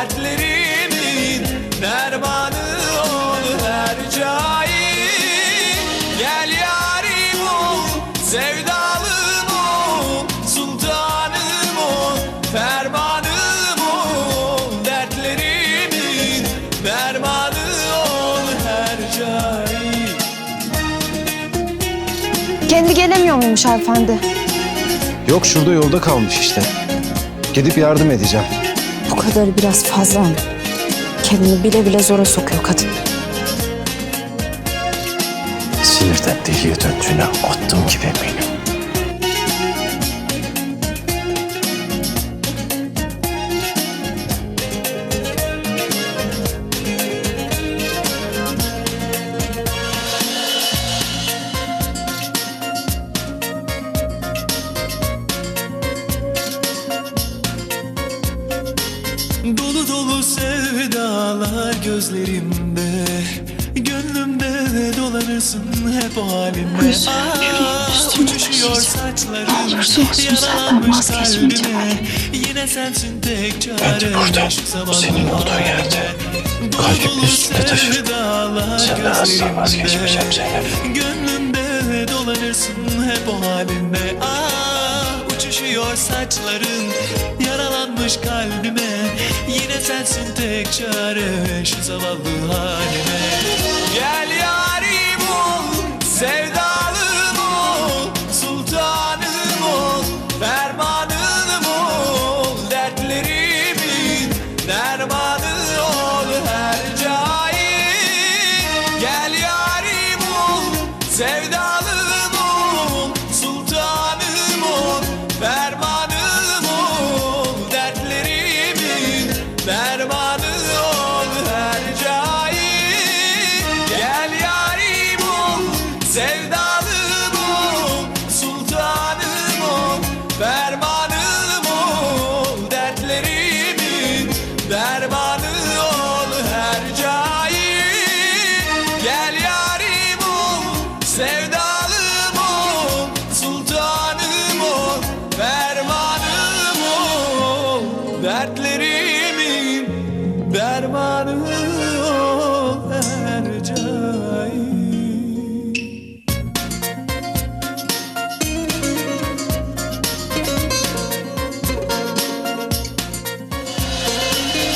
Dertlerimin dermanı ol her cahil Gel yarim ol, sevdalım ol Sultanım ol, fermanım ol Dertlerimin dermanı ol her cahil Kendi gelemiyor muymuş hanımefendi? Yok şurada yolda kalmış işte. Gidip yardım edeceğim. Bu kadarı biraz fazla ama. Kendini bile bile zora sokuyor kadın. Sinirden deliye döndüğüne attım gibi eminim. Dolu dolu sevdalar gözlerimde Gönlümde dolanırsın hep o halimle Ah uçuşuyor saçların Yaralanmış kalbime Yine sensin tek çare burada. Şu zavallı Senin olduğun yerde. Kalbim dolu üstünde taşır. Senden asla vazgeçmeyeceğim Zeynep. Gönlümde dolanırsın hep o halinde Ah uçuşuyor saçların. Yaralanmış kalbime Yine sensin tek çare Şu zavallı halime. Gel yarim ol Sevdalım ol Sultanım ol Fermanım ol Dertlerimin Dermanı ol her Dermanı